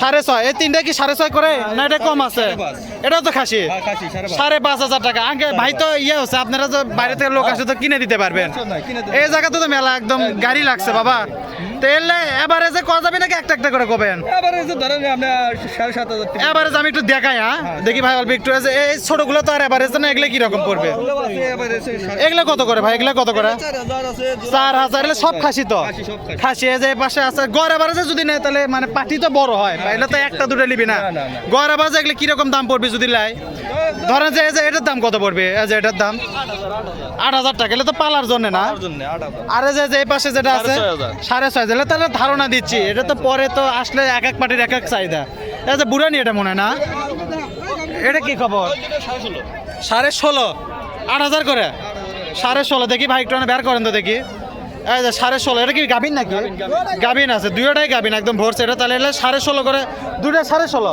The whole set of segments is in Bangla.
সাড়ে ছয় এই তিনটা কি সাড়ে ছয় করে? না এটা কম আছে? এটাও তো খাসি? হ্যাঁ, সাড়ে পাঁচ। হাজার টাকা। আগে ভাই তো ইয়ে হচ্ছে আপনারা তো বাইরে থেকে লোক আসে তো কিনে দিতে পারবেন। এই জায়গাতে তো মেলা একদম গাড়ি লাগছে বাবা। তো এলে এবারে যে কয়া যাবে নাকি একটা একটা করে কবেন? এবারে যে ধরেন আপনি সাড়ে সাত হাজার এবারে আমি একটু দেখাই হ্যাঁ? দেখি ভাই অল্প একটু এই যে এই ছোটগুলো তো আর এবারে না এগুলো কি রকম পড়বে? এগুলো আছে, আছে কত করে ভাই? এগুলো কত করে? চার হাজার আছে, এগুলো সব খাসি তো? খাসি, যে পাশে আছে। গড় এবারে যে যদি নেয় তাহলে মানে পাটি তো বড় হয় এগুলো তো একটা দুটো নিবি না। গড় এবার যে এগুলো কীরকম দাম পড়বে যদি লাই? ধরেন যে এটার দাম কত পড়বে? এই যে এটার দাম? আট হাজার টাকা এগুলো তো পালার জন্য না। আরে যে যে এই পাশে যেটা আছে সাড়ে ছয় সাড়ে তাহলে ধারণা দিচ্ছি। এটা তো পরে তো আসলে এক এক পার্টির এক এক চাহিদা। এটা বুড়া বুড়ানি এটা মনে না? এটা কি খবর? সাড়ে ষোলো। আট হাজার করে? সাড়ে ষোলো। দেখি ভাই, একটু না বের করেন তো দেখি। সাড়ে ষোলো এটা কি গাভিন নাকি? গাভিন আছে দুইটাই গাভিন একদম ভরছে। এটা তাহলে এলে সাড়ে ষোলো করে দুইটা সাড়ে ষোলো?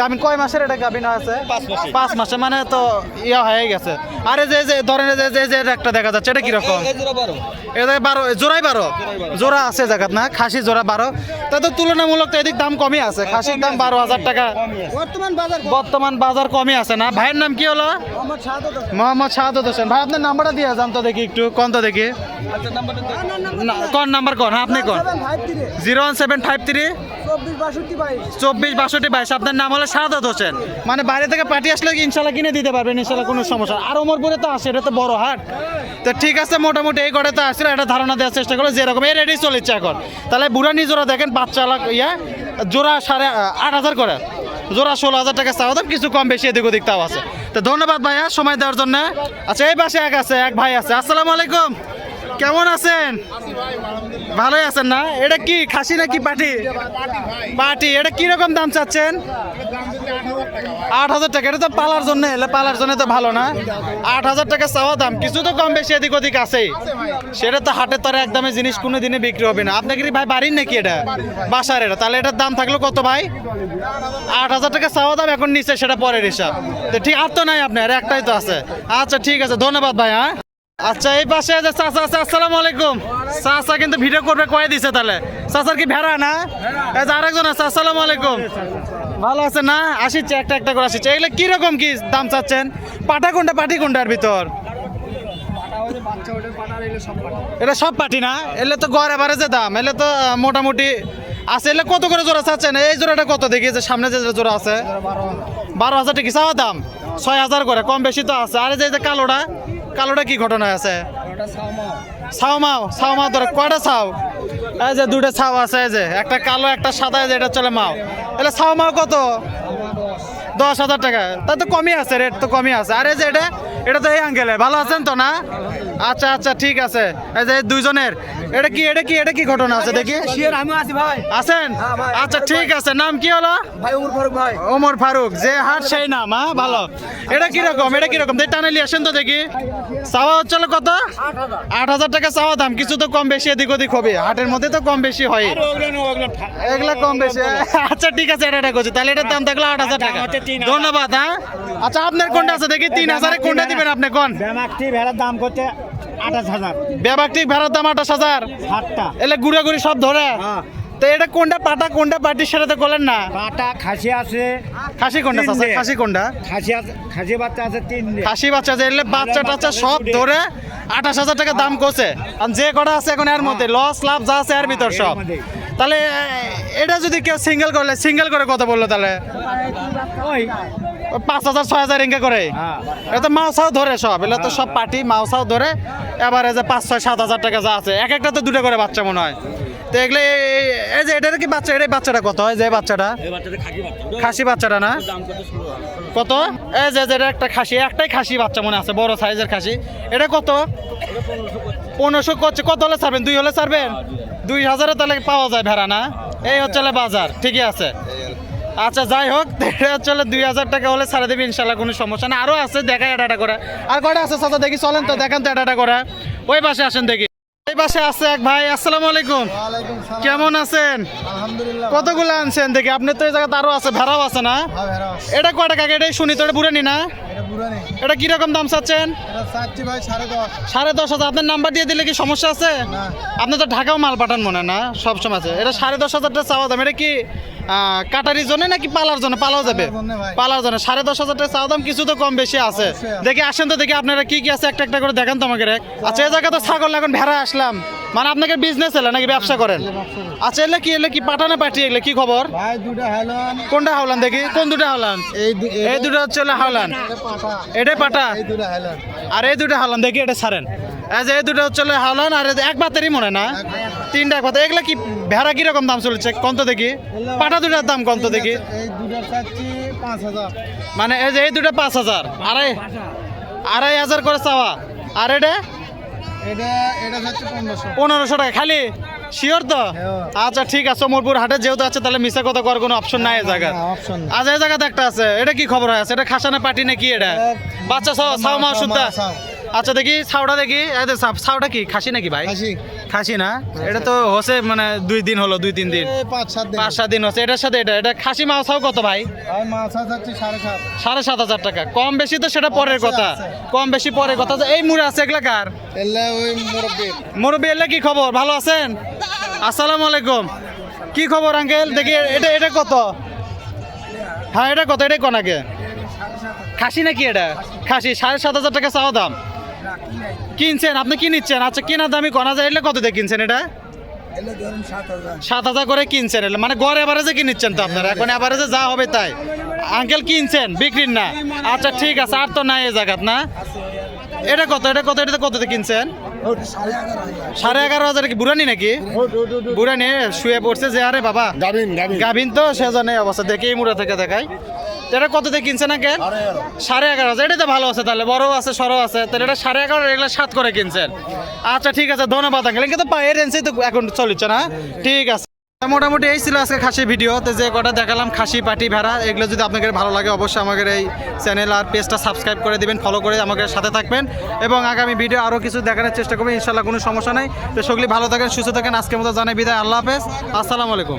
গাভিন কয় মাসের এটা গাভিন আছে? পাঁচ মাসে। পাঁচ মাসে মানে তো ইয়া হয়ে গেছে। আরে যে যে ধরেন যে যে যে একটা দেখা যাচ্ছে এটা কীরকম। এটা বারো। জোড়াই বারো? জোড়া আছে জায়গাত না? খাসি জোড়া বারো। তা তো তুলনামূলক তো এদিক দাম কমই আছে। খাসির দাম বারো হাজার টাকা। বর্তমান বাজার বর্তমান বাজার কমই আছে না? ভাইয়ের নাম কি হলো? মোহাম্মদ শাহাদত হোসেন। ভাই আপনার নাম্বারটা দিয়ে যান তো দেখি একটু কোন তো দেখি। আচ্ছা, নাম্বারটা কোন নাম্বার কোন হ্যাঁ আপনি কোন zero one seven five three. চব্বিশ বাষট্টি বাইশ, আপনার নাম হলো শাহাদত হোসেন। মানে বাইরে থেকে পার্টি আসলে ইনশাল্লাহ কিনে দিতে পারবেন, ইনশাল্লাহ কোনো সমস্যা। আর ওমরপুরে তো আসে এটা তো বড় হাট। তো ঠিক আছে, মোটামুটি এই ঘরে তো আসলে একটা ধারণা দেওয়ার চেষ্টা করো যেরকম এই রেডি চলেছে এখন। তাহলে বুড়ানি জোড়া দেখেন, বাচ্চা ইয়া, জোড়া সাড়ে আট হাজার করে। জোড়া ষোলো হাজার টাকা চাওয়া দাম, কিছু কম বেশি এদিক ওদিক তাও আছে। তো ধন্যবাদ ভাইয়া সময় দেওয়ার জন্য। আচ্ছা এই পাশে এক আছে, এক ভাই আছে। আসসালামু আলাইকুম। কেমন আছেন? ভালোই আছেন না? এটা কি, খাসি নাকি পাটি? পাটি। এটা কি রকম দাম চাচ্ছেন? আট হাজার টাকা। এটা তো পালার জন্য, এলে পালার জন্য তো ভালো না। আট হাজার টাকা চাওয়া দাম। কিছু তো কম বেশি এদিক ওদিক আছেই সেটা তো হাটের তরে একদমে জিনিস কোনো দিনে বিক্রি হবে না। আপনাকে ভাই বাড়ির নাকি এটা? বাসার এটা। তাহলে এটার দাম থাকল কত ভাই? আট হাজার টাকা চাওয়া দাম, এখন নিচে সেটা পরের হিসাব। তো ঠিক, আর তো নাই আপনার, একটাই তো আছে। আচ্ছা ঠিক আছে। ধন্যবাদ ভাই হ্যাঁ? আচ্ছা এই পাশে যে চাচা আছে আসসালামু আলাইকুম। চাচা কিন্তু ভিডিও করবে, কয়ে দিছে তাহলে। চাচার কি ভেড়া না? আরেকজন আছে, আসসালামু আলাইকুম। ভালো আছে না? আসিচ্ছে, একটা একটা করে আসিচ্ছে। এগুলো কীরকম কি দাম চাচ্ছেন? পাটা কোনটা, পাটি কোনটার ভিতর? এটা সব পাটি না? এলে তো গড় এবারে যে দাম। এলে তো মোটামুটি আছে। এলে কত করে জোড়া চাচ্ছেন? এই জোড়াটা কত? দেখি যে সামনে যে জোড়া আছে। বারো হাজার টাকা চাওয়া দাম? ছয় হাজার করে, কম বেশি তো আছে। আরে যে কালোটা কালোটা কি ঘটনা আছে? ছাও মাও ছাও মাও ধরে কয়টা ছাও এই যে দুটো ছাও আছে এই যে একটা কালো একটা সাদা যে এটা চলে মাও। তাহলে ছাও মাও কত দশ। হাজার টাকা। তা তো কমই আছে রেট তো কমই আছে। আর এই যে এটা এটা তো এই আঙ্কেলে ভালো আছেন তো না? আচ্ছা আচ্ছা ঠিক আছে। এই যে দুইজনের এটা কি এটা কি এটা কি ঘটনা আছে? দেখি। শিয়ার আমি আছি ভাই। আছেন? হ্যাঁ, আচ্ছা ঠিক আছে নাম কি হলো? ভাই উমর ফারুক ভাই। ওমর ফারুক যে হাট সেই নাম হ্যাঁ ভালো। এটা কীরকম এটা কীরকম? দেখি টানালি আসেন তো দেখি। চাওয়া হচ্ছিল কত? আট হাজার টাকা চাওয়া দাম কিছু তো কম বেশি এদিক ওদিক হবে। হাটের মধ্যে তো কম বেশি হয়। এগুলা কম বেশি আচ্ছা ঠিক আছে এটা এটা করছি। তাহলে এটার দাম থাকল আট হাজার টাকা। ধন্যবাদ হ্যাঁ। আচ্ছা আপনার কোনটা আছে? দেখি তিন হাজারে কোনটা দিবেন আপনি কোন? ব্যামাকটি ভেড়ার দাম করতে আঠাশ হাজার। ব্যাপারটি ভাড়ার দাম আঠাশ হাজার? সাতটা। এলে ঘুরে ঘুরে সব ধরে? হ্যাঁ। তো এটা কোনটা পাটা কোনটা পাটির সেটা তো করলেন না? পাটা খাসি আছে খাসি কোনটা চাচা? খাসি কোনটা? খাসি আছে খাসি বাচ্চা আছে তিনটে। খাসি বাচ্চা যে এলে বাচ্চা টাচ্চা সব ধরে আঠাশ হাজার টাকা দাম করছে। আর যে কটা আছে এখন এর মধ্যে লস লাভ যা আছে এর ভিতর সব। তাহলে এটা যদি কেউ সিঙ্গেল করলে সিঙ্গেল করে কথা বলল তাহলে? ওই পাঁচ হাজার ছয় হাজার ইনকে করে। হ্যাঁ। এটা মাউসাও ধরে সব এগুলো তো সব পার্টি মাউসাও ধরে। এবারে যে পাঁচ ছয় সাত হাজার টাকা যা আছে এক একটা তো দুটো করে বাচ্চা মনে হয়। তো এগুলো এই- যে এটার কি বাচ্চা এটাই বাচ্চাটা কত? হয় যে বাচ্চাটা। খাসি বাচ্চাটা না? কত এই যে যেটা একটা খাসি একটাই খাসি বাচ্চা মনে আছে বড় সাইজের খাসি। এটা কত? পনেরোশো করছে। কত হলে ছাড়বেন? দুই হলে ছাড়বেন? দুই। হাজারে তাহলে পাওয়া যায় ভেড়া না? এই হচ্ছে বাজার ঠিকই আছে। আচ্ছা যাই হোক চলে দুই হাজার টাকা হলে সারা দেবে ইনশাল্লাহ কোনো সমস্যা না আরও আছে দেখা এটা করে। আর কটা আছে চাচা দেখি চলেন তো দেখেন তো এটা করে। ওই পাশে আসেন দেখি। এই পাশে আছে এক ভাই আসসালামু আলাইকুম। কেমন আছেন? কতগুলো আনছেন? দেখি আপনি তো এই জায়গাতে আরও আছে ভেড়াও আছে না? হ্যাঁ এটা কটা কাকে এটাই শুনি তো এটা বুড়ানি না? এটা কীরকম দাম চাচ্ছেন? সাড়ে দশ। হাজার। আপনার নাম্বার দিয়ে দিলে কি সমস্যা আছে? আপনি তো ঢাকাও মাল পাঠান মনে না সব সময় আছে। এটা সাড়ে দশ হাজারটা চাওয়া দাম। এটা কি কাটারির জন্য নাকি পালার জন্য? পালাও যাবে। পালার জন্য সাড়ে দশ হাজার টাকা চাওয়া দাম কিছু তো কম বেশি আছে। দেখি আসেন তো দেখি আপনারা কি কি আছে। একটা একটা করে দেখান তো আমাকে। আচ্ছা এই জায়গা তো ছাগল এখন ভেড়া আসলাম। মানে আপনাকে বিজনেস এলে নাকি ব্যবসা করেন? আচ্ছা এলে কি এলে কি পাঠানা পাঠিয়ে এলে কি খবর? কোনটা হাওলান দেখি? কোন দুটা হাওলান এই দুটো হচ্ছে হাওলান এটা হেলন। আর এই দুটো হাওলান দেখি এটা ছাড়েন। এই যে এই দুটো হচ্ছে হাওলান আর এক বাতেরই মনে না? তিনটা এক বাতে এগুলা কি ভেড়া কীরকম দাম চলছে? কন্ত দেখি। পাঠা দুটার দাম কন্ত দেখি। এই দুটো চাচ্ছি পাঁচ হাজার। মানে এই যে এই দুটো পাঁচ হাজার। আড়াই আড়াই হাজার করে চাওয়া। আর এটা? পনেরোশো। টাকা খালি? শিওর তো? হ্যাঁ। আচ্ছা ঠিক আছে সোমরপুর হাটে যেহেতু আছে তাহলে মিশা কথা করার কোনো অপশন নাই এই জায়গা আচ্ছা এই জায়গাতে একটা আছে এটা কি খবর আছে এটা খাসানা পাটি নাকি এটা? বাচ্চা সাও মা সুদ্ধা। আচ্ছা দেখি ছাউটা দেখি। ছাউটা কি? খাসি নাকি ভাই? খাসি। না? এটা তো হচ্ছে মানে দুই দিন হলো দুই তিন দিন। পাঁচ সাত দিন। পাঁচ সাত দিন হচ্ছে। এটার সাথে এটা এটা খাসি মাছ ছাও কত ভাই? সাড়ে সাত। হাজার টাকা। কম বেশি তো সেটা পরের কথা। কম বেশি পরের কথা। যে এই মুড়ে আছে এগুলা কার? মুরব্বী। এলে কি খবর? ভালো আছেন? আসসালামু আলাইকুম। কি খবর আঙ্কেল? দেখি এটা এটা কত? হ্যাঁ এটা কত? এটা কোন আগে? খাসি নাকি এটা? খাসি সাড়ে সাত হাজার টাকা চাওয়া দাম। কিনছেন? আপনি কি নিচ্ছেন? আচ্ছা কেনার দামি কনা? যায় এলে কত দিয়ে কিনছেন এটা? সাত হাজার। করে কিনছেন মানে গড় এভারেজে কিনছেন তো আপনারা। এখন এভারেজে যা হবে তাই। আঙ্কেল কিনছেন? বিক্রির না? আচ্ছা ঠিক আছে আর তো নাই এই জায়গাত না? এটা কত? এটা কত? এটা কত কিনছেন? সাড়ে এগারো হাজার। কি বুড়ানি নাকি? বুড়ানি শুয়ে পড়ছে যে আরে বাবা। গাবিন গাভিন। তো সেজন্য অবস্থা। দেখে এই মুড়া থেকে দেখাই। তো এটা কত দিয়ে কিনছে না কেন সাড়ে এগারো হাজার। এটা তো ভালো আছে তাহলে বড় আছে সরো আছে। তাহলে এটা সাড়ে এগারো এগুলো সাত করে কিনছেন। আচ্ছা ঠিক আছে ধন্যবাদ আঙ্কেল কিন্তু পায়ের রেঞ্জে তো এখন চলছে না? ঠিক আছে। মোটামুটি এই ছিল আজকে খাসি ভিডিও তো যে কটা দেখালাম খাসি পাটি ভেড়া এগুলো যদি আপনাদের ভালো লাগে অবশ্যই আমাদের এই চ্যানেল আর পেজটা সাবস্ক্রাইব করে দিবেন ফলো করে আমাদের সাথে থাকবেন। এবং আগামী ভিডিও আরও কিছু দেখানোর চেষ্টা করবেন ইনশাল্লাহ কোনো সমস্যা নেই। তো সকলে ভালো থাকেন সুস্থ থাকেন। আজকের মতো জানাই বিদায় আল্লাহ হাফেজ। আসসালামু আলাইকুম।